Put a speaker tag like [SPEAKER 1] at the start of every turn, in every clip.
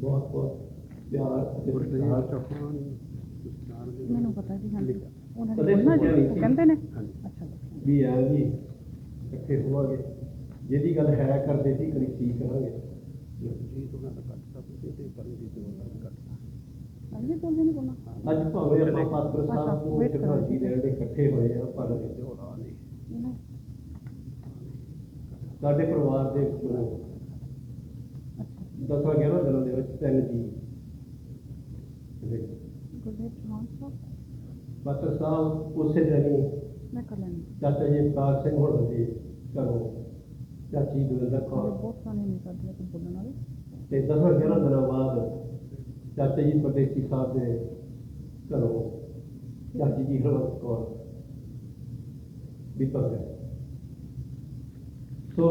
[SPEAKER 1] ਬਹੁਤ ਬਹੁਤ ਪਿਆਰ ਅਤੇ ਸਤਿਕਾਰ
[SPEAKER 2] ਹੋ।
[SPEAKER 3] ਮੈਨੂੰ ਪਤਾ ਜੀ ਹਾਂਜੀ। ਉਹਨਾਂ ਨੇ ਬੋਲਣਾ ਜੀ ਉਹ। ਕਹਿੰਦੇ ਨੇ?
[SPEAKER 2] ਹਾਂਜੀ।
[SPEAKER 3] ਅੱਛਾ
[SPEAKER 1] ਵੀ ਐ ਜੀ ਇਕੱਠੇ ਹੋਵਾਂਗੇ। ਜਿਹਦੀ ਗੱਲ ਹੈ ਕਰਦੇ ਸੀ ਕਦੀ ਕੀ ਕਰਾਂਗੇ।
[SPEAKER 2] ਜੀ ਉਹਨਾਂ ਦਾ ਤੇ ਦੇ
[SPEAKER 3] ਅੱਜ ਬੋਲਦੇ
[SPEAKER 1] ਅੱਜ ਭਾਵੇਂ ਆਪਾਂ ਪਾਤਰ ਸਾਹਿਬ ਨੂੰ
[SPEAKER 3] ਕਰੋ।
[SPEAKER 1] ਇਕੱਠੇ ਹੋਏ ਆ ਪਰ ਸਾਡੇ ਪਰਿਵਾਰ ਦੇ ਦਸਾਂ ਗਿਆਰਾਂ ਦਿਨਾਂ ਦੇ ਵਿੱਚ ਤਿੰਨ ਜੀ ਜਿਹੜੇ
[SPEAKER 3] ਗੁਰਦੇਵ ਚੌਹਾਨ ਸਾਹਿਬ?
[SPEAKER 1] ਪਾਤਰ ਸਾਹਿਬ ਉਸੇ ਦਿਨ ਹੀ
[SPEAKER 3] ਮੈਂ ਕਰ ਲੈਣੀ
[SPEAKER 1] ਚਾਚਾ ਜੀ ਅਵਤਾਰ ਸਿੰਘ ਹੋਣ ਦੇ ਘਰੋਂ ਚਾਚੀ ਦਵਿੰਦਰ
[SPEAKER 3] ਸਾਡੇ
[SPEAKER 1] ਕੌਰ
[SPEAKER 3] ਬਹੁਤ ਸਾਨੇ ਨੇ ਸਾਡੇ ਕੋਲ ਬੋਲਣ ਵਾਲੇ।
[SPEAKER 1] ਤੇ ਦਸਾਂ ਗਿਆਰਾਂ ਦਿਨਾਂ ਬਾਅਦ ਚਾਚਾ ਜੀ ਪਰਦੇਸੀ ਸਾਹਿਬ ਦੇ ਘਰੋਂ ਚਾਚੀ ਜੀ ਹਰਵੰਤ ਕੌਰ ਵਿਪਕ ਹੈ ਸੋ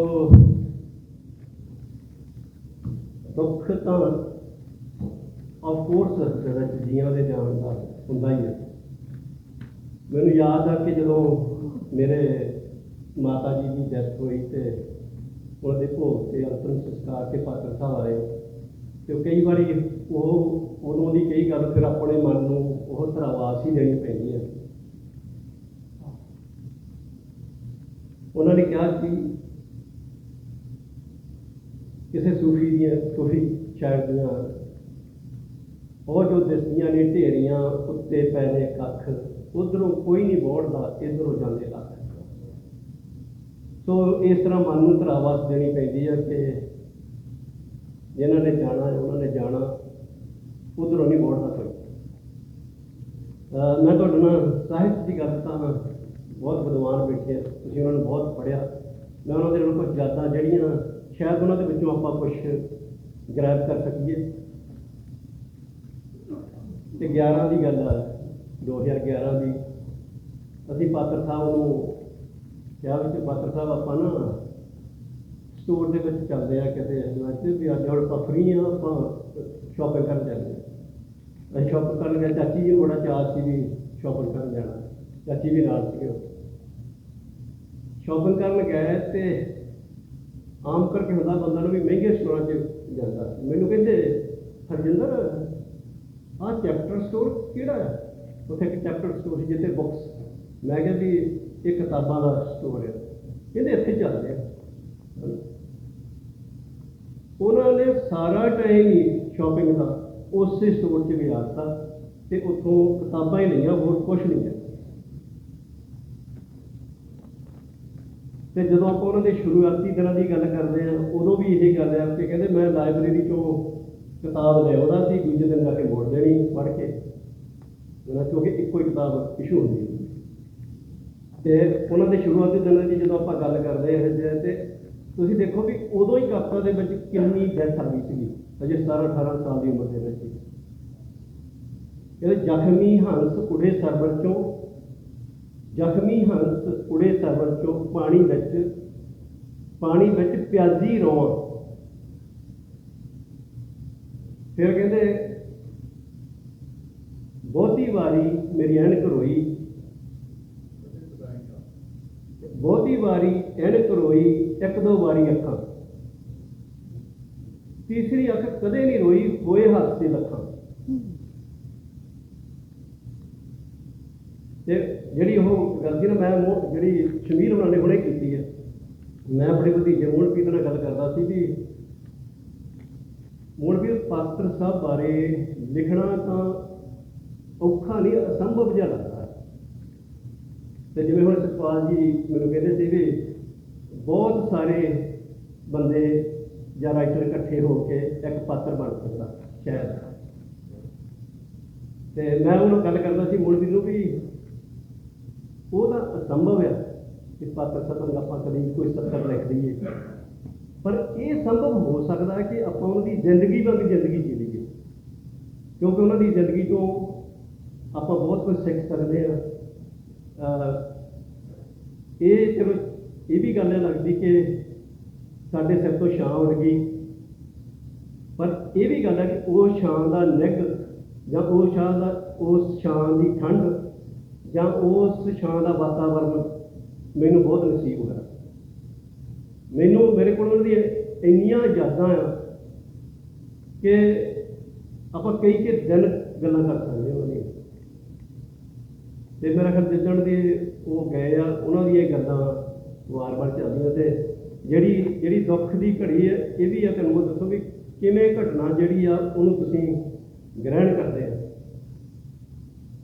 [SPEAKER 1] ਦੁੱਖ ਤਾਂ ਆਫ ਕੋਰਸ ਜਿਹੜਾ ਜੀਆਂ ਦੇ ਜਾਣ ਦਾ ਹੁੰਦਾ ਹੀ ਹੈ। ਮੈਨੂੰ ਯਾਦ ਆ ਕਿ ਜਦੋਂ ਮੇਰੇ ਮਾਤਾ ਜੀ ਦੀ ਡੈਥ ਹੋਈ ਤੇ ਉਹਨਾਂ ਦੇ ਭੋਗ ਤੇ ਅੰਤਿਮ ਸੰਸਕਾਰ ਤੇ ਪਾਤਰ ਸਾਹਿਬ ਆਏ। ਤੇ ਕਈ ਵਾਰੀ ਉਹ ਉਦੋਂ ਦੀ ਕਈ ਗੱਲ ਫਿਰ ਆਪਣੇ ਮਨ ਨੂੰ ਉਹ ਧਰਾਵਾਸ ਹੀ ਦੇਣੀ ਪੈਂਦੀ ਹੈ। ਉਹਨਾਂ ਨੇ ਕਿਹਾ ਕਿ ਕਿਸੇ ਸੂਫੀ ਦੀਆਂ, ਸੂਫੀ ਸ਼ਾਇਰ ਉਹ ਜੋ ਦਿਸਦੀਆਂ ਨੇ ਢੇਰੀਆਂ ਉੱਤੇ ਪੈ ਕੱਖ, ਉਧਰੋਂ ਕੋਈ ਨਹੀਂ ਬੋੜਦਾ, ਇਧਰੋਂ ਜਾਂਦੇ ਲੱਖ ਸੋ ਇਸ ਤਰ੍ਹਾਂ ਮਨ ਨੂੰ ਧਰਾਵਾਸ ਦੇਣੀ ਪੈਂਦੀ ਹੈ ਕਿ ਜਿਨ੍ਹਾਂ ਨੇ ਜਾਣਾ ਉਹਨਾਂ ਨੇ ਜਾਣਾ, ਉਧਰੋਂ ਨਹੀਂ ਬੋੜਦਾ ਕੋਈ। ਮੈਂ ਤੁਹਾਡੇ ਨਾਲ ਸਾਹਿਤ ਦੀ ਗੱਲ ਤਾਂ ਬਹੁਤ ਵਿਦਵਾਨ ਬੈਠੇ ਆ, ਤੁਸੀਂ ਉਹਨਾਂ ਨੂੰ ਬਹੁਤ ਪੜ੍ਹਿਆ। ਮੈਂ ਉਹਨਾਂ ਦੇ ਨਾਲ ਕੁਝ ਯਾਦਾਂ ਜਿਹੜੀਆਂ ਸ਼ਾਇਦ ਉਹਨਾਂ ਦੇ ਵਿੱਚੋਂ ਆਪਾਂ ਕੁਝ ਗ੍ਰੈਬ ਕਰ ਸਕੀਏ। ਤੇ 11 ਦੀ ਗੱਲ ਆ 2011 ਦੀ। ਅਸੀਂ ਪਾਤਰ ਸਾਹਿਬ ਨੂੰ ਕਿਹਾ ਵੀ ਪਾਤਰ ਸਾਹਿਬ, ਆਪਾਂ ਨਾ ਸਟੋਰ ਦੇ ਵਿੱਚ ਚੱਲਦੇ ਆ ਕਿਤੇ। ਵਿੱਚ ਵੀ ਅੱਜ ਹੁਣ ਆਪਾਂ ਫ੍ਰੀ ਆ, ਆਪਾਂ ਸ਼ਾਪਿੰਗ ਕਰਨ ਜਾਂਦੇ ਆ। ਅਸੀਂ ਸ਼ਾਪਿੰਗ ਕਰਨ ਗਏ, ਚਾਚੀ ਜੀ ਨੂੰ ਬੜਾ ਚਾਅ ਸੀ ਵੀ ਸ਼ਾਪਿੰਗ ਕਰਨ ਜਾਣਾ। ਚਾਚੀ ਵੀ ਨਾਲ ਸੀਗੇ। ਸ਼ਾਪਿੰਗ ਕਰਨ ਗਏ ਤੇ ਆਮ ਕਰਕੇ ਹੁੰਦਾ ਬੰਦਾ ਨੂੰ ਵੀ ਮਹਿੰਗੇ ਸਟੋਰਾਂ 'ਚ ਜਾਂਦਾ। ਮੈਨੂੰ ਕਹਿੰਦੇ, ਹਰਜਿੰਦਰ, ਆਹ ਚੈਪਟਰ ਸਟੋਰ ਕਿਹੜਾ ਹੈ ਉੱਥੇ ਇੱਕ ਚੈਪਟਰ ਸਟੋਰ ਸੀ ਜਿੱਥੇ ਬੁੱਕਸ ਮੈਂ ਕਿਹਾ ਵੀ ਇਹ ਕਿਤਾਬਾਂ ਦਾ ਸਟੋਰ ਹੈ ਕਹਿੰਦੇ ਇੱਥੇ ਚੱਲਦੇ ਆ ਉਹਨਾਂ ਨੇ ਸਾਰਾ ਟਾਈਮ ਹੀ ਸ਼ਾਪਿੰਗ ਦਾ ਉਸੇ ਸਟੋਰ 'ਚ ਗੁਜ਼ਾਰਤਾ ਤੇ ਉੱਥੋਂ ਕਿਤਾਬਾਂ ਹੀ ਲਈਆਂ, ਹੋਰ ਕੁਝ ਨਹੀਂ ਲਿਆ ਤੇ ਜਦੋਂ ਆਪਾਂ ਉਹਨਾਂ ਦੇ ਸ਼ੁਰੂਆਤੀ ਦਿਨਾਂ ਦੀ ਗੱਲ ਕਰਦੇ ਆ ਉਦੋਂ ਵੀ ਇਹ ਗੱਲ ਆ ਕਿ ਕਹਿੰਦੇ ਮੈਂ ਲਾਇਬ੍ਰੇਰੀ ਚੋਂ ਕਿਤਾਬ ਲੈ ਆਉਂਦਾ ਸੀ, ਦੂਜੇ ਦਿਨ ਜਾ ਕੇ ਮੋੜ ਦੇਣੀ, ਪੜ੍ਹ ਕੇ ਉਹਨਾਂ ਕਿਉਂਕਿ ਇੱਕੋ ਹੀ ਕਿਤਾਬ ਇਸ਼ੂ ਹੁੰਦੀ ਸੀ ਤੇ ਉਹਨਾਂ ਦੇ ਸ਼ੁਰੂਆਤੀ ਦਿਨਾਂ ਦੀ ਜਦੋਂ ਆਪਾਂ ਗੱਲ ਕਰਦੇ ਹਾਂ ਜੇ ਤੇ ਤੁਸੀਂ ਦੇਖੋ ਵੀ ਉਦੋਂ ਹੀ ਕਾਪਾ ਦੇ ਵਿੱਚ ਕਿੰਨੀ ਡੈਥ ਆ ਗਈ ਸੀਗੀ ਅਜੇ 17 18 ਸਾਲ ਦੀ ਉਮਰ ਦੇ ਵਿੱਚ ਹੀ। ਕਹਿੰਦੇ ਜ਼ਖਮੀ ਹੰਸ ਕੁੜੇ ਸਰਵਰ ਚੋਂ ਜ਼ਖਮੀ ਹੰਸ ਉੜੇ ਸਰਵਰ ਚੋਂ ਪਾਣੀ ਵਿੱਚ ਪਾਣੀ ਵਿੱਚ ਪਿਆਜ਼ੀ ਰੋਵਾਂ। ਫਿਰ ਕਹਿੰਦੇ, ਬਹੁਤੀ ਵਾਰੀ ਮੇਰੀ ਐਨਕ ਰੋਈ। ਬਹੁਤੀ ਵਾਰੀ ਐਨਕ ਰੋਈ, ਇੱਕ ਦੋ ਵਾਰੀ ਅੱਖਾਂ। ਤੀਸਰੀ ਅੱਖ ਕਦੇ ਨਹੀਂ ਰੋਈ, ਹੋਏ ਹਾਸੇ ਲੱਖਾਂ ਤੇ ਜਿਹੜੀ ਉਹ ਗੱਲ ਸੀ ਨਾ ਮੈਂ ਮੋ- ਜਿਹੜੀ ਸ਼ਮੀਰ ਉਹਨਾਂ ਨੇ ਹੁਣੇ ਕੀਤੀ ਹੈ। ਮੈਂ ਆਪਣੇ ਭਤੀਜੇ ਮੋਹਨਪ੍ਰੀਤ ਨਾਲ ਗੱਲ ਕਰਦਾ ਸੀ ਵੀ ਮੋਹਨਪ੍ਰੀਤ ਪਾਤਰ ਸਾਹਿਬ ਬਾਰੇ ਲਿਖਣਾ ਤਾਂ ਔਖਾ ਨਹੀਂ, ਅਸੰਭਵ ਜਿਹਾ ਲੱਗਦਾ ਤੇ ਜਿਵੇਂ ਹੁਣ ਸਤਪਾਲ ਜੀ ਮੈਨੂੰ ਕਹਿੰਦੇ ਸੀ ਵੀ ਬਹੁਤ ਸਾਰੇ ਬੰਦੇ ਜਾਂ ਰਾਈਟਰ ਇਕੱਠੇ ਹੋ ਕੇ ਇੱਕ ਪਾਤਰ ਬਣ ਸਕਦਾ, ਸ਼ਾਇਦ। ਤੇ ਮੈਂ ਉਹਨੂੰ ਗੱਲ ਕਰਦਾ ਸੀ ਮੋਹਨਪ੍ਰੀਤ ਨੂੰ ਵੀ ਉਹ ਤਾਂ ਅਸੰਭਵ ਹੈ ਕਿ ਪਾਤਰ ਸਤਨ ਆਪਾਂ ਕਦੀ ਕੋਈ ਸੱਤਰ ਲਿਖ ਦਈਏ। ਪਰ ਇਹ ਸੰਭਵ ਹੋ ਸਕਦਾ ਹੈ ਕਿ ਆਪਾਂ ਉਹਨਾਂ ਦੀ ਜ਼ਿੰਦਗੀ ਵਾਂਗ ਜ਼ਿੰਦਗੀ ਜੀ ਲਈਏ। ਕਿਉਂਕਿ ਉਹਨਾਂ ਦੀ ਜ਼ਿੰਦਗੀ ਤੋਂ ਆਪਾਂ ਬਹੁਤ ਕੁਝ ਸਿੱਖ ਸਕਦੇ ਹਾਂ। ਇਹ ਚਲੋ, ਇਹ ਵੀ ਗੱਲ ਹੈ ਲੱਗਦੀ ਕਿ ਸਾਡੇ ਸਿਰ ਤੋਂ ਛਾਂ ਉੱਡ ਗਈ। ਪਰ ਇਹ ਵੀ ਗੱਲ ਹੈ ਕਿ ਉਹ ਛਾਂ ਦਾ ਨਿੱਘ ਜਾਂ ਉਹ ਛਾਂ ਦਾ, ਉਸ ਛਾਂ ਦੀ ਠੰਡ ਜਾਂ ਉਸ ਛਾਂ ਦਾ ਵਾਤਾਵਰਨ ਮੈਨੂੰ ਬਹੁਤ ਨਸੀਬ ਹੋਇਆ। ਮੈਨੂੰ ਮੇਰੇ ਕੋਲ ਉਹਨਾਂ ਦੀਆਂ ਇੰਨੀਆਂ ਯਾਦਾਂ ਆ ਕਿ ਆਪਾਂ ਕਈ ਕੇ ਦਿਨ ਗੱਲਾਂ ਕਰ ਸਕਦੇ ਉਹਨਾਂ ਉਹਦੀਆਂ ਤੇ ਮੇਰਾ ਖਿਆਲ ਜਿੱਦਣ ਦੇ ਉਹ ਗਏ ਆ, ਉਹਨਾਂ ਦੀਆਂ ਇਹ ਗੱਲਾਂ ਵਾਰ-ਵਾਰ ਚੱਲਦੀਆਂ ਤੇ ਜਿਹੜੀ ਜਿਹੜੀ ਦੁੱਖ ਦੀ ਘੜੀ ਹੈ ਇਹ ਵੀ ਆ, ਤੁਹਾਨੂੰ ਮੈਂ ਦੱਸੋ ਵੀ ਕਿਵੇਂ ਘਟਨਾ ਜਿਹੜੀ ਆ, ਉਹਨੂੰ ਤੁਸੀਂ ਗ੍ਰਹਿਣ ਕਰਦੇ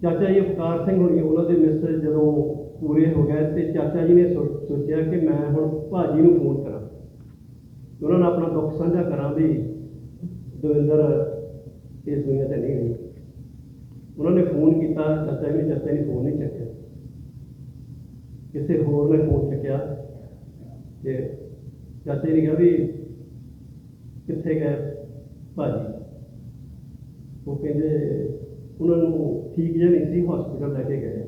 [SPEAKER 1] ਚਾਚਾ ਜੀ ਅਵਤਾਰ ਸਿੰਘ ਹੋਣੀ, ਉਹਨਾਂ ਦੇ ਮਿਸਟਰ ਜਦੋਂ ਪੂਰੇ ਹੋ ਗਏ ਤੇ ਚਾਚਾ ਜੀ ਨੇ ਸੋ- ਸੋਚਿਆ ਕਿ ਮੈਂ ਹੁਣ ਭਾਜੀ ਨੂੰ ਫੋਨ ਕਰਾਂ। ਉਹਨਾਂ ਨਾਲ ਆਪਣਾ ਦੁੱਖ ਸਾਂਝਾ ਕਰਾਂ ਵੀ ਦਵਿੰਦਰ ਇਸ ਦੁਨੀਆ ਤੇ ਨਹੀਂ ਰਹੀ ਉਹਨਾਂ ਨੇ ਫੋਨ ਕੀਤਾ, ਚਾਚਾ ਜੀ ਨੇ, ਚਾਚਾ ਜੀ ਫੋਨ ਨਹੀਂ ਚੱਕਿਆ। ਕਿਸੇ ਹੋਰ ਨੇ ਫੋਨ ਚੱਕਿਆ ਤੇ ਚਾਚਾ ਜੀ ਨੇ ਕਿਹਾ ਵੀ ਕਿੱਥੇ ਗਏ ਭਾਜੀ? ਉਹ ਕਹਿੰਦੇ ਉਹਨਾਂ ਨੂੰ ਠੀਕ ਜਿਹਾ ਨਹੀਂ ਸੀ ਹਸਪੀਟਲ ਲੈ ਕੇ ਗਏ।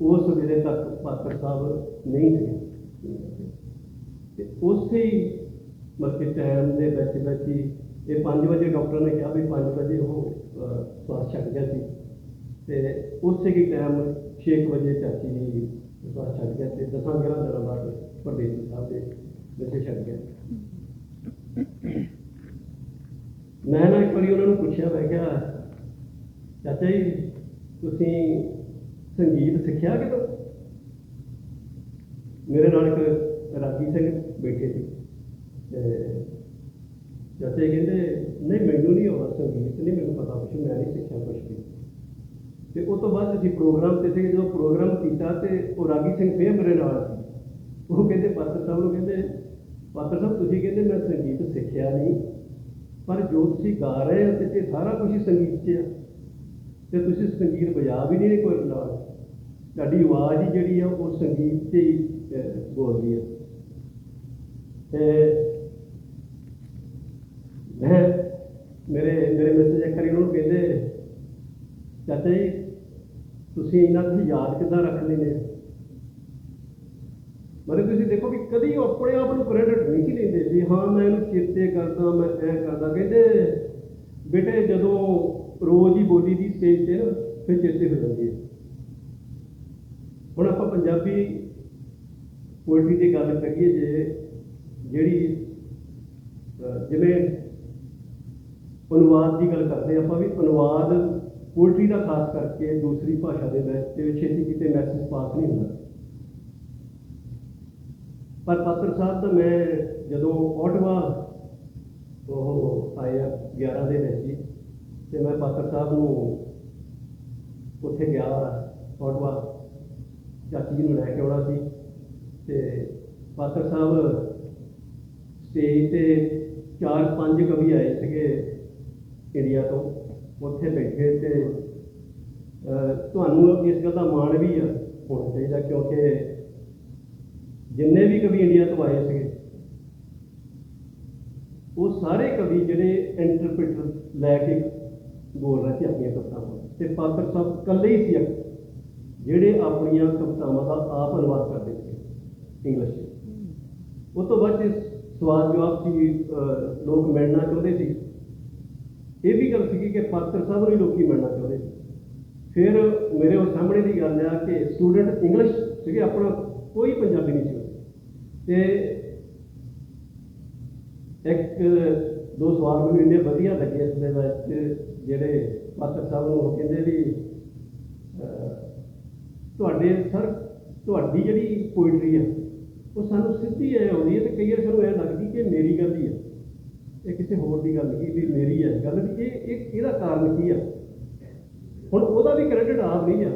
[SPEAKER 1] ਉਸ ਵੇਲੇ ਤੱਕ ਪਾਤਰ ਸਾਹਿਬ ਨਹੀਂ ਸੀਗੇ ਤੇ ਉਸੇ ਹੀ ਮਤਲਬ ਟਾਈਮ ਦੇ ਵਿੱਚ ਵਿੱਚ ਹੀ ਇਹ 5 ਵਜੇ ਡਾਕਟਰ ਨੇ ਕਿਹਾ ਵੀ 5 ਵਜੇ ਉਹ ਸਵਾਸ ਛੱਡ ਗਿਆ ਸੀ। ਤੇ ਉਸੇ ਹੀ ਟਾਈਮ 6 ਵਜੇ ਚਾਚੀ ਜੀ ਸਵਾਸ ਛੱਡ ਗਿਆ ਤੇ 10 11 ਦਿਨਾਂ ਬਾਅਦ ਪਰਦੇਸ ਸਾਹਿਬ ਦੇ ਵਿੱਚ ਛੱਡ ਗਿਆ। ਮੈਂ ਨਾ ਇੱਕ ਵਾਰੀ ਉਹਨਾਂ ਨੂੰ ਪੁੱਛਿਆ, ਮੈਂ ਕਿਹਾ ਚਾਚਾ ਜੀ, ਤੁਸੀਂ ਸੰਗੀਤ ਸਿੱਖਿਆ ਕਿਤੋਂ? ਮੇਰੇ ਨਾਲ ਇੱਕ ਰਾਗੀ ਸਿੰਘ ਬੈਠੇ ਸੀ। ਤੇ ਚਾਚਾ ਜੀ ਕਹਿੰਦੇ, ਨਹੀਂ, ਮੈਨੂੰ ਨਹੀਂ ਆਉਂਦਾ ਸੰਗੀਤ, ਨਹੀਂ, ਮੈਨੂੰ ਪਤਾ ਕੁਛ, ਮੈਂ ਨਹੀਂ ਸਿੱਖਿਆ ਕੁਛ ਵੀ। ਤੇ ਉਸ ਤੋਂ ਬਾਅਦ ਅਸੀਂ ਪ੍ਰੋਗਰਾਮ ਤੇ ਸੀ ਜਦੋਂ ਪ੍ਰੋਗਰਾਮ ਕੀਤਾ ਤੇ ਉਹ ਰਾਗੀ ਸਿੰਘ ਫੇਰ ਮੇਰੇ ਨਾਲ ਸੀ। ਉਹ ਕਹਿੰਦੇ, ਪਾਤਰ ਸਾਹਿਬ ਨੂੰ ਕਹਿੰਦੇ, ਪਾਤਰ ਸਾਹਿਬ, ਤੁਸੀਂ ਕਹਿੰਦੇ, ਮੈਂ ਸੰਗੀਤ ਸਿੱਖਿਆ ਨਹੀਂ, ਪਰ ਜੋ ਤੁਸੀਂ ਗਾ ਰਹੇ ਹੋ ਤੇ ਸਾਰਾ ਕੁਝ ਹੀ ਸੰਗੀਤ 'ਚ ਆ। ਤੇ ਤੁਸੀਂ ਸੰਗੀਤ ਵਜਾ ਵੀ ਨਹੀਂ ਕੋਈ ਨਾਲ। ਤੁਹਾਡੀ ਆਵਾਜ਼ ਹੀ ਜਿਹੜੀ ਆ, ਉਹ ਸੰਗੀਤ 'ਚ ਹੀ ਬੋਲਦੀ ਹੈ ਤੇ ਮੈਂ, ਮੇਰੇ ਮੇਰੇ ਮੈਸੇਜ ਇੱਕ ਉਹਨੂੰ ਕਹਿੰਦੇ, ਚਾਚਾ ਜੀ, ਤੁਸੀਂ ਇਹਨਾਂ ਨੂੰ ਯਾਦ ਕਿੱਦਾਂ ਰੱਖ ਲੈਂਦੇ ਹੋ ਤੁਸੀਂ ਦੇਖੋ ਵੀ ਕਦੀ ਉਹ ਆਪਣੇ ਆਪ ਨੂੰ ਕ੍ਰੈਡਿਟ ਨਹੀਂ ਸੀ ਲੈਂਦੇ ਵੀ ਹਾਂ, ਮੈਂ ਇਹਨੂੰ ਚੇਤੇ ਕਰਦਾ, ਮੈਂ ਐ ਕਰਦਾ। ਕਹਿੰਦੇ, ਬੇਟੇ ਜਦੋਂ ਰੋਜ਼ ਹੀ ਬੋਲੀ ਦੀ ਸਟੇਜ ਤੇ ਨਾ ਫਿਰ ਚੇਤੇ ਹੋ ਜਾਂਦੀ ਹੈ। ਹੁਣ ਆਪਾਂ ਪੰਜਾਬੀ ਪੋਇਟਰੀ ਦੀ ਗੱਲ ਕਰੀਏ ਜੇ, ਜਿਹੜੀ ਜਿਵੇਂ ਅਨੁਵਾਦ ਦੀ ਗੱਲ ਕਰਦੇ ਆਪਾਂ ਵੀ, ਅਨੁਵਾਦ ਪੋਇਟਰੀ ਦਾ ਖਾਸ ਕਰਕੇ ਦੂਸਰੀ ਭਾਸ਼ਾ ਦੇ ਵਿੱਚ ਤੇ ਛੇਤੀ ਕਿਤੇ ਮੈਸੇਜ ਪਾਸ ਨਹੀਂ ਹੁੰਦਾ। ਪਰ ਪਾਤਰ ਸਾਹਿਬ ਤਾਂ ਮੈਂ ਜਦੋਂ ਆਟਵਾ ਉਹ ਆਇਆ 11 ਦੇ ਵਿੱਚ ਹੀ ਤੇ ਮੈਂ ਪਾਤਰ ਸਾਹਿਬ ਨੂੰ ਉੱਥੇ ਗਿਆ ਆਟਵਾ ਚਾਚੀ ਜੀ ਨੂੰ ਲੈ ਕੇ ਆਉਣਾ ਸੀ ਤੇ ਪਾਤਰ ਸਾਹਿਬ ਸਟੇਜ ਤੇ ਚਾਰ ਪੰਜ ਕਵੀ ਆਏ ਸੀਗੇ ਇੰਡੀਆ ਤੋਂ। ਉੱਥੇ ਬੈਠੇ ਤੇ ਤੁਹਾਨੂੰ ਇਸ ਗੱਲ ਦਾ ਮਾਣ ਵੀ ਆ, ਹੋਣਾ ਚਾਹੀਦਾ ਕਿਉਂਕਿ ਜਿੰਨੇ ਵੀ ਕਵੀ ਇੰਡੀਆ ਤੋਂ ਆਏ ਸੀਗੇ, ਉਹ ਸਾਰੇ ਕਵੀ ਜਿਹੜੇ ਇੰਟਰਪ੍ਰੀਟਰ ਲੈ ਕੇ ਬੋਲ ਰਿਹਾ ਸੀ ਆਪਣੀਆਂ ਕਵਿਤਾਵਾਂ ਤੇ ਪਾਤਰ ਸਾਹਿਬ ਇਕੱਲੇ ਹੀ ਸੀ ਜਿਹੜੇ ਆਪਣੀਆਂ ਕਵਿਤਾਵਾਂ ਦਾ ਆਪ ਅਨੁਵਾਦ ਕਰਦੇ ਸੀ ਇੰਗਲਿਸ਼ 'ਚ ਉਸ ਤੋਂ ਬਾਅਦ 'ਚ ਸਵਾਲ ਜਵਾਬ ਸੀ ਲੋਕ ਮਿਲਣਾ ਚਾਹੁੰਦੇ ਸੀ, ਇਹ ਵੀ ਗੱਲ ਸੀ ਕਿ ਪਾਤਰ ਸਾਹਿਬ ਨੂੰ ਹੀ ਲੋਕੀ ਮਿਲਣਾ ਚਾਹੁੰਦੇ ਸੀ। ਫਿਰ ਮੇਰੇ ਉਹ ਸਾਹਮਣੇ ਦੀ ਗੱਲ ਆ ਕਿ ਸਟੂਡੈਂਟ ਇੰਗਲਿਸ਼ ਸੀਗੇ, ਆਪਣਾ ਕੋਈ ਪੰਜਾਬੀ ਨਹੀਂ ਸੀ। ਤੇ ਇੱਕ ਦੋ ਸਵਾਲ ਮੈਨੂੰ ਇੰਨੇ ਵਧੀਆ ਲੱਗੇ ਇਸ ਦੇ ਵਿੱਚ, ਜਿਹੜੇ ਪਾਤਰ ਸਾਹਿਬ ਨੂੰ ਉਹ ਕਹਿੰਦੇ ਵੀ ਤੁਹਾਡੇ ਸਰ, ਤੁਹਾਡੀ ਜਿਹੜੀ ਪੋਇਟਰੀ ਆ, ਉਹ ਸਾਨੂੰ ਸਿੱਧੀ ਐ ਆਉਂਦੀ ਹੈ ਤੇ ਕਈ ਵਾਰ ਸਾਨੂੰ ਐ ਲੱਗਦੀ ਕਿ ਮੇਰੀ ਗੱਲ ਹੀ ਆ। ਇਹ ਕਿਸੇ ਹੋਰ ਦੀ ਗੱਲ ਨਹੀਂ ਵੀ ਮੇਰੀ ਹੈ ਗੱਲ ਵੀ ਇਹ ਇਹ ਇਹਦਾ ਕਾਰਨ ਕੀ ਆ? ਹੁਣ ਉਹਦਾ ਵੀ ਕ੍ਰੈਡਿਟ ਆਪ ਨਹੀਂ ਆ।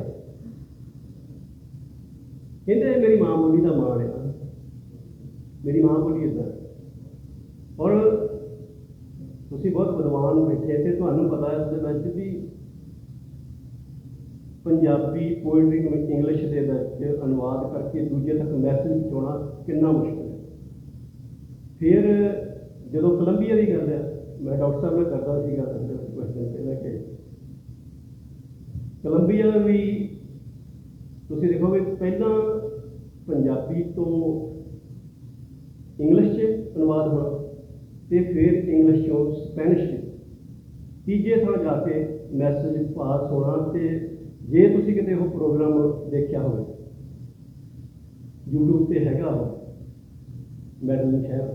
[SPEAKER 1] ਕਹਿੰਦੇ ਮੇਰੀ ਮਾਂ ਬੋਲੀ ਦਾ ਮਾਣ ਹੈ ਮੇਰੀ ਮਾਂ ਬੋਲੀ ਇਦਾਂ ਔਰ ਤੁਸੀਂ ਬਹੁਤ ਵਿਦਵਾਨ ਬੈਠੇ ਤੇ ਤੁਹਾਨੂੰ ਪਤਾ ਹੈ ਇਸ ਦੇ ਵਿੱਚ ਵੀ ਪੰਜਾਬੀ ਪੋਇਟਰੀ ਨੂੰ ਇੰਗਲਿਸ਼ ਦੇ ਵਿੱਚ ਅਨੁਵਾਦ ਕਰਕੇ ਦੂਜੇ ਤੱਕ ਮੈਸੇਜ ਪਹੁੰਚਾਉਣਾ ਕਿੰਨਾ ਮੁਸ਼ਕਲ ਹੈ। ਫਿਰ ਜਦੋਂ ਕੋਲੰਬੀਆ ਦੀ ਗੱਲ ਹੈ, ਮੈਂ ਡਾਕਟਰ ਸਾਹਿਬ ਨਾਲ ਕਰਦਾ ਸੀਗਾ ਕੁਝ ਦਿਨ ਪਹਿਲਾਂ ਕਿ ਕੋਲੰਬੀਆ ਵੀ ਤੁਸੀਂ ਦੇਖੋਗੇ ਪਹਿਲਾਂ ਪੰਜਾਬੀ ਤੋਂ ਇੰਗਲਿਸ਼ 'ਚ ਅਨੁਵਾਦ ਹੋਣਾ ਤੇ ਫਿਰ ਇੰਗਲਿਸ਼ 'ਚੋਂ ਸਪੈਨਿਸ਼ 'ਚ ਤੀਜੇ ਥਾਂ ਜਾ ਕੇ ਮੈਸੇਜ ਪਾਸ ਹੋਣਾ ਤੇ ਜੇ ਤੁਸੀਂ ਕਿਤੇ ਉਹ ਪ੍ਰੋਗਰਾਮ ਦੇਖਿਆ ਹੋਵੇ, YouTube ਤੇ ਹੈਗਾ ਉਹ ਮੈਡਲ ਸ਼ਹਿਰ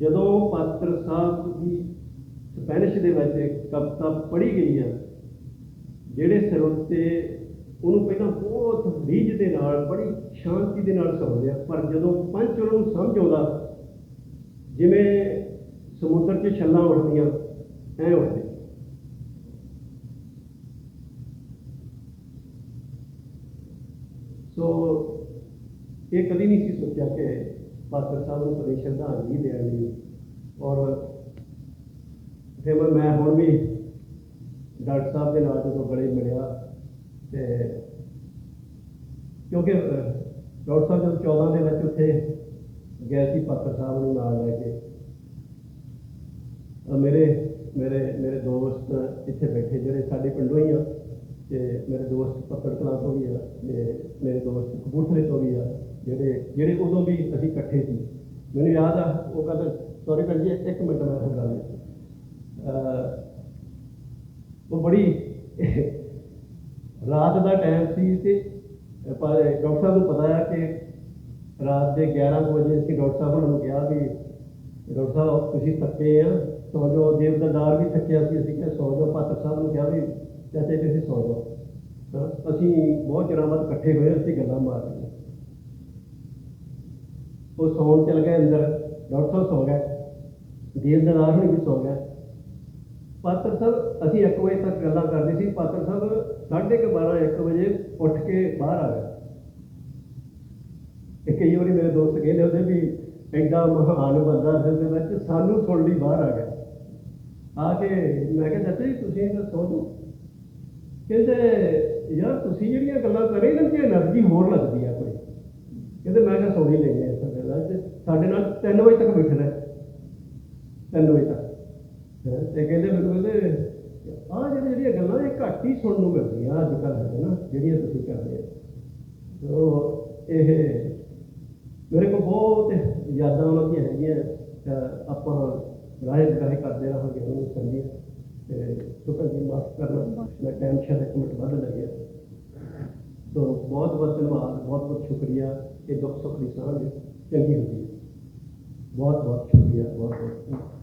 [SPEAKER 1] ਜਦੋਂ ਪਾਤਰ ਸਾਹਿਬ ਦੀ ਸਪੈਨਿਸ਼ ਦੇ ਵਿੱਚ ਕਵਿਤਾ ਪੜ੍ਹੀ ਗਈ ਆ, ਜਿਹੜੇ ਸਰੋਤੇ ਉਹਨੂੰ ਪਹਿਲਾਂ ਬਹੁਤ ਰੀਝ ਦੇ ਨਾਲ, ਬੜੀ ਸ਼ਾਂਤੀ ਦੇ ਨਾਲ ਸੁਣਦੇ ਆ, ਪਰ ਜਦੋਂ ਪੰਚ ਉਹਨਾਂ ਨੂੰ ਸਮਝ ਆਉਂਦਾ ਜਿਵੇਂ ਸਮੁੰਦਰ 'ਚ ਛੱਲਾਂ ਉੱਡਦੀਆਂ ਐ ਉੱਡਦੇ। ਸੋ ਇਹ ਕਦੀ ਨਹੀਂ ਸੀ ਸੋਚਿਆ ਕਿ ਪਾਤਰ ਸਾਹਿਬ ਨੂੰ ਕਦੇ ਸ਼ਰਧਾਂਜਲੀ ਦੇਣ ਲਈ ਔਰ ਫਿਰ ਮੈਂ- ਮੈਂ ਹੁਣ ਵੀ ਡਾਕਟਰ ਸਾਹਿਬ ਦੇ ਨਾਲ ਜਦੋਂ ਗਲੇ ਮਿਲਿਆ ਤੇ ਕਿਉਂਕਿ ਅਹ, ਡਾਕਟਰ ਸਾਹਿਬ ਜਦੋਂ 14 ਦੇ ਵਿੱਚ ਉੱਥੇ ਗਏ ਸੀ ਪਾਤਰ ਸਾਹਿਬ ਨੂੰ ਨਾਲ ਲੈ ਕੇ। ਮੇਰੇ ਮੇਰੇ ਮੇਰੇ ਦੋਸਤ ਇੱਥੇ ਬੈਠੇ, ਜਿਹੜੇ ਸਾਡੇ ਪਿੰਡੋਂ ਹੀ ਆ, ਤੇ ਮੇਰੇ ਦੋਸਤ ਪੱਤਰ ਕਲਾਂ ਤੋਂ ਵੀ ਆ, ਤੇ ਮੇਰੇ ਦੋਸਤ ਕਪੂਰਥਲੇ ਤੋਂ ਵੀ ਆ, ਜਿਹੜੇ ਜਿਹੜੇ ਉਦੋਂ ਵੀ ਅਸੀਂ ਇਕੱਠੇ ਸੀ। ਮੈਨੂੰ ਯਾਦ ਆ, ਉਹ ਕਹਿੰਦਾ ਸੌਰੀ ਭੈਣ ਜੀ, ਇੱਕ ਮਿੰਟ ਮੈਂ ਹੋ ਗੱਲ ਉਹ ਬੜੀ ਰਾਤ ਦਾ ਟਾਈਮ ਸੀ ਤੇ, ਪਰ ਡਾਕਟਰ ਸਾਹਿਬ ਨੂੰ ਪਤਾ ਆ ਕਿ ਰਾਤ ਦੇ 11 ਕੁ ਵਜੇ ਅਸੀਂ ਡਾਕਟਰ ਸਾਹਿਬ ਨੂੰ ਕਿਹਾ ਵੀ ਡਾਕਟਰ ਸਾਹਿਬ, ਤੁਸੀਂ ਥੱਕੇ ਆ, ਸੌ ਜਾਓ। ਦੇਵਦਾਰ ਵੀ ਥੱਕਿਆ ਸੀ, ਅਸੀਂ ਕਿਹਾ ਸੌ ਜਾਓ। ਪਾਤਰ ਸਾਹਿਬ ਨੂੰ ਕਿਹਾ ਵੀ ਚਾਚਾ, ਤੁਸੀਂ ਸੌ ਜਾਓ। ਤਾਂ ਅਸੀਂ ਬਹੁਤ ਚਿਰਾਂ ਬਾਅਦ ਇਕੱਠੇ ਹੋਏ, ਅਸੀਂ ਗੱਲਾਂ ਮਾਰ ਰਹੀਆਂ ਉਹ ਸੌਣ ਚਲ ਗਏ ਅੰਦਰ। ਡਾਕਟਰ ਸਾਹਿਬ ਸੌ ਗਏ। ਦੇਵਦਾਰ ਹੁਣੀ ਵੀ ਸੌ ਗਏ। ਪਾਤਰ ਸਾਹਿਬ, ਅਸੀਂ 1 ਵਜੇ ਤੱਕ ਗੱਲਾਂ ਕਰਦੇ ਸੀ। ਪਾਤਰ ਸਾਹਿਬ ਸਾਢੇ ਕੁ 12 1 ਵਜੇ ਉੱਠ ਕੇ ਬਾਹਰ ਆ ਗਏ। ਤੇ ਕਈ ਵਾਰੀ ਮੇਰੇ ਦੋਸਤ ਕਹਿੰਦੇ ਹੁੰਦੇ ਵੀ ਐਡਾ ਮਹਾਨ ਬੰਦਾ ਅਸਲ ਦੇ ਵਿੱਚ ਸਾਨੂੰ ਸੁਣ ਲਈ ਬਾਹਰ ਆ ਗਿਆ। ਆ ਕੇ ਮੈਂ ਕਿਹਾ, ਚਾਚਾ ਜੀ, ਤੁਸੀਂ ਇਹ ਸੋਚੋ। ਕਹਿੰਦੇ, ਯਾਰ ਤੁਸੀਂ ਜਿਹੜੀਆਂ ਗੱਲਾਂ ਕਰ ਰਹੇ ਨੇ ਐਨਰਜੀ ਹੋਰ ਲੱਗਦੀ ਆ ਕੋਈ। ਕਹਿੰਦੇ, ਮੈਂ ਕਿਹਾ ਸੌਣੀ ਲੈਣੀ ਇਸ ਦੇ। ਵਿੱਚ ਸਾਡੇ ਨਾਲ 3 ਵਜੇ ਤੱਕ ਬੈਠਣਾ 3 ਵਜੇ ਤੱਕ। ਤੇ ਕਹਿੰਦੇ, ਮੈਨੂੰ ਕਹਿੰਦੇ, ਆ ਜਿਹੜੀ ਜਿਹੜੀਆਂ ਗੱਲਾਂ ਇਹ ਘੱਟ ਹੀ ਸੁਣਨ ਨੂੰ ਮਿਲਦੀਆਂ ਅੱਜ ਕੱਲ੍ਹ ਹੈ ਨਾ, ਜਿਹੜੀਆਂ ਤੁਸੀਂ ਕਰਦੇ ਹੋ। ਸੋ ਇਹ ਮੇਰੇ ਕੋਲ ਬਹੁਤ ਯਾਦਾਂ ਉਹਨਾਂ ਦੀਆਂ ਹੈਗੀਆਂ ਅਹ ਆਪਾਂ ਰਾਏ ਰਾਏ ਕਰਦੇ ਰਹਾਂਗੇ ਉਹਨੂੰ ਸੰਜੀ ਤੇ ਸੁਪਰ ਜੀ ਮਾਫ ਕਰਨਾ ਮੈਂ ਟਾਈਮ ਸ਼ਾਇਦ ਇੱਕ ਮਿੰਟ ਵੱਧ ਲੱਗਿਆ ਸੋ ਬਹੁਤ ਬਹੁਤ ਧੰਨਵਾਦ ਬਹੁਤ ਬਹੁਤ ਸ਼ੁਕਰੀਆ। ਇਹ ਦੁੱਖ ਸੁੱਖ ਦੀ ਸਾਂਝ ਚੰਗੀ ਹੁੰਦੀ ਹੈ। ਬਹੁਤ ਬਹੁਤ ਸ਼ੁਕਰੀਆ ਬਹੁਤ ਬਹੁਤ